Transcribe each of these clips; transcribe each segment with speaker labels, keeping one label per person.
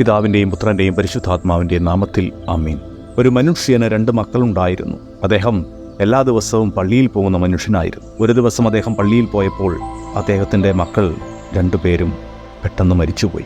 Speaker 1: പിതാവിന്റെയും പുത്രന്റെയും പരിശുദ്ധാത്മാവിന്റെയും നാമത്തിൽ ആമീൻ. ഒരു മനുഷ്യന് രണ്ട് മക്കളുണ്ടായിരുന്നു. അദ്ദേഹം എല്ലാ ദിവസവും പള്ളിയിൽ പോകുന്ന മനുഷ്യനായിരുന്നു. ഒരു ദിവസം അദ്ദേഹം പള്ളിയിൽ പോയപ്പോൾ അദ്ദേഹത്തിന്റെ മക്കൾ രണ്ടുപേരും പെട്ടെന്ന് മരിച്ചുപോയി.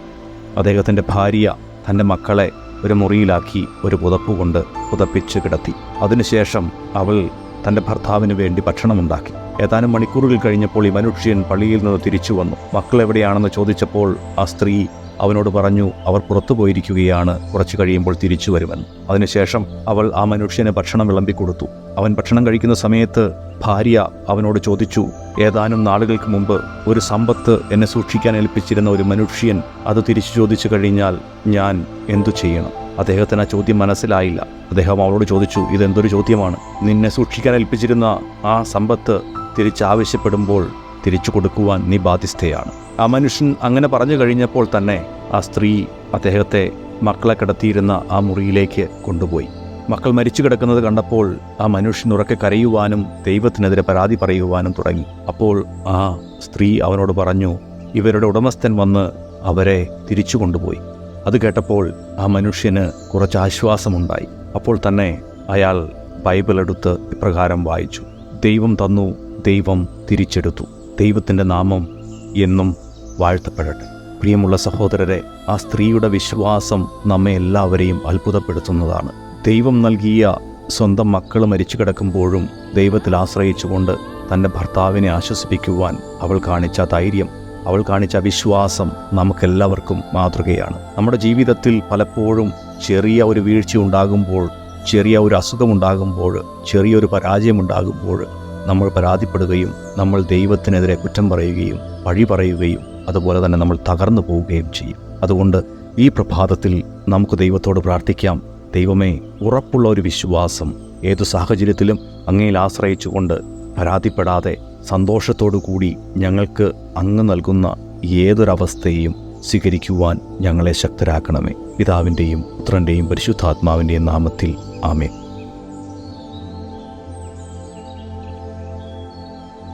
Speaker 1: അദ്ദേഹത്തിന്റെ ഭാര്യ തന്റെ മക്കളെ ഒരു മുറിയിലാക്കി ഒരു പുതപ്പ് കൊണ്ട് പുതപ്പിച്ച് കിടത്തി. അതിനുശേഷം അവൾ തന്റെ ഭർത്താവിന് വേണ്ടി ഭക്ഷണമുണ്ടാക്കി. ഏതാനും മണിക്കൂറുകൾ കഴിഞ്ഞപ്പോൾ ഈ മനുഷ്യൻ പള്ളിയിൽ നിന്ന് തിരിച്ചു വന്നു. മക്കൾ എവിടെയാണെന്ന് ചോദിച്ചപ്പോൾ ആ സ്ത്രീ അവനോട് പറഞ്ഞു അവർ പുറത്തു പോയിരിക്കുകയാണ്. കുറച്ചു കഴിയുമ്പോൾ തിരിച്ചു വരുമെന്ന് അതിനുശേഷം അവൾ ആ മനുഷ്യന് ഭക്ഷണം വിളമ്പിക്കൊടുത്തു അവൻ ഭക്ഷണം കഴിക്കുന്ന സമയത്ത് ഭാര്യ അവനോട് ചോദിച്ചു ഏതാനും നാളുകൾക്ക് മുമ്പ് ഒരു സമ്പത്ത് എന്നെ സൂക്ഷിക്കാൻ ഏൽപ്പിച്ചിരുന്ന ഒരു മനുഷ്യൻ അത് തിരിച്ചു ചോദിച്ചു കഴിഞ്ഞാൽ ഞാൻ എന്തു ചെയ്യണം? അദ്ദേഹത്തിന് ആ ചോദ്യം മനസ്സിലായില്ല. അദ്ദേഹം അവളോട് ചോദിച്ചു ഇതെന്തൊരു ചോദ്യമാണ്? നിന്നെ സൂക്ഷിക്കാൻ ഏൽപ്പിച്ചിരുന്ന ആ സമ്പത്ത് തിരിച്ചാവശ്യപ്പെടുമ്പോൾ തിരിച്ചു കൊടുക്കുവാൻ നീ ബാധ്യസ്ഥയാണ്. ആ മനുഷ്യൻ അങ്ങനെ പറഞ്ഞു കഴിഞ്ഞപ്പോൾ തന്നെ ആ സ്ത്രീ അദ്ദേഹത്തെ മക്കളെ കിടത്തിയിരുന്ന ആ മുറിയിലേക്ക് കൊണ്ടുപോയി. മക്കൾ മരിച്ചു കിടക്കുന്നത് കണ്ടപ്പോൾ ആ മനുഷ്യൻ ഉറക്കെ കരയുവാനും ദൈവത്തിനെതിരെ പരാതി പറയുവാനും തുടങ്ങി. അപ്പോൾ ആ സ്ത്രീ അവനോട് പറഞ്ഞു ഇവരുടെ ഉടമസ്ഥൻ വന്ന് അവരെ തിരിച്ചു കൊണ്ടുപോയി. അത് കേട്ടപ്പോൾ ആ മനുഷ്യന് കുറച്ച് ആശ്വാസമുണ്ടായി. അപ്പോൾ തന്നെ അയാൾ ബൈബിൾ എടുത്ത് ഇപ്രകാരം വായിച്ചു ദൈവം തന്നു ദൈവം തിരിച്ചെടുത്തു. ദൈവത്തിന്റെ നാമം എന്നും വാഴ്ത്തപ്പെടട്ടെ. പ്രിയമുള്ള സഹോദരരെ ആ സ്ത്രീയുടെ വിശ്വാസം നമ്മെ എല്ലാവരെയും അത്ഭുതപ്പെടുത്തുന്നതാണ്. ദൈവം നൽകിയ സ്വന്തം മക്കൾ മരിച്ചു കിടക്കുമ്പോഴും ദൈവത്തിൽ ആശ്രയിച്ചുകൊണ്ട് തന്റെ ഭർത്താവിനെ ആശ്വസിപ്പിക്കുവാൻ അവൾ കാണിച്ച ധൈര്യം അവൾ കാണിച്ച വിശ്വാസം നമുക്കെല്ലാവർക്കും മാതൃകയാണ്. നമ്മുടെ ജീവിതത്തിൽ പലപ്പോഴും ചെറിയ ഒരു വീഴ്ച ഉണ്ടാകുമ്പോൾ ചെറിയ ഒരു അസുഖമുണ്ടാകുമ്പോൾ ചെറിയൊരു പരാജയമുണ്ടാകുമ്പോൾ നമ്മൾ പരാതിപ്പെടുകയും നമ്മൾ ദൈവത്തിനെതിരെ കുറ്റം പറയുകയും പഴി പറയുകയും അതുപോലെ തന്നെ നമ്മൾ തകർന്നു പോവുകയും ചെയ്യും. അതുകൊണ്ട് ഈ പ്രഭാതത്തിൽ നമുക്ക് ദൈവത്തോട് പ്രാർത്ഥിക്കാം. ദൈവമേ ഉറപ്പുള്ള ഒരു വിശ്വാസം ഏതു സാഹചര്യത്തിലും അങ്ങയിൽ ആശ്രയിച്ചുകൊണ്ട് പരാതിപ്പെടാതെ സന്തോഷത്തോടു കൂടി ഞങ്ങൾക്ക് അങ്ങ് നൽകുന്ന ഏതൊരവസ്ഥയെയും സ്വീകരിക്കുവാൻ ഞങ്ങളെ ശക്തരാക്കണമേ. പിതാവിന്റെയും പുത്രന്റെയും പരിശുദ്ധാത്മാവിന്റെയും നാമത്തിൽ ആമേ